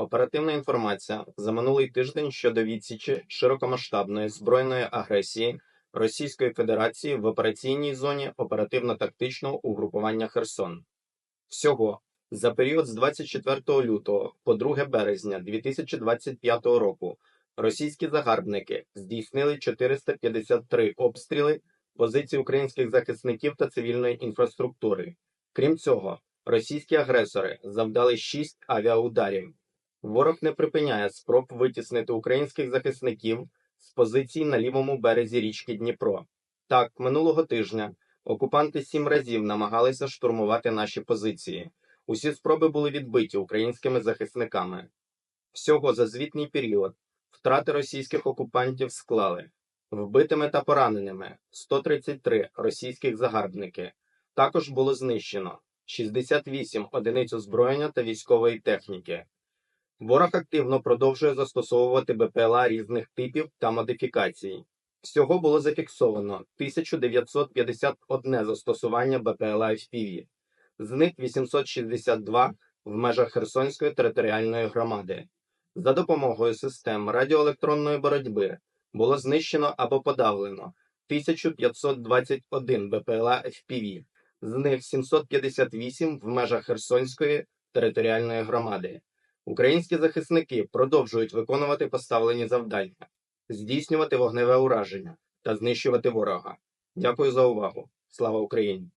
Оперативна інформація за минулий тиждень щодо відсічі широкомасштабної збройної агресії Російської Федерації в операційній зоні оперативно-тактичного угрупування Херсон. Всього за період з 24 лютого по 2 березня 2025 року російські загарбники здійснили 453 обстріли позицій українських захисників та цивільної інфраструктури. Крім цього, російські агресори завдали 6 авіаударів. Ворог не припиняє спроб витіснити українських захисників з позицій на лівому березі річки Дніпро. Так, минулого тижня окупанти сім разів намагалися штурмувати наші позиції. Усі спроби були відбиті українськими захисниками. Всього за звітний період втрати російських окупантів склали вбитими та пораненими 133 російських загарбники. Також було знищено 68 одиниць озброєння та військової техніки. Ворог активно продовжує застосовувати БПЛА різних типів та модифікацій. Всього було зафіксовано 1951 застосування БПЛА FPV, з них 862 в межах Херсонської територіальної громади. За допомогою систем радіоелектронної боротьби було знищено або подавлено 1521 БПЛА FPV, з них 758 в межах Херсонської територіальної громади. Українські захисники продовжують виконувати поставлені завдання, здійснювати вогневе ураження та знищувати ворога. Дякую за увагу. Слава Україні!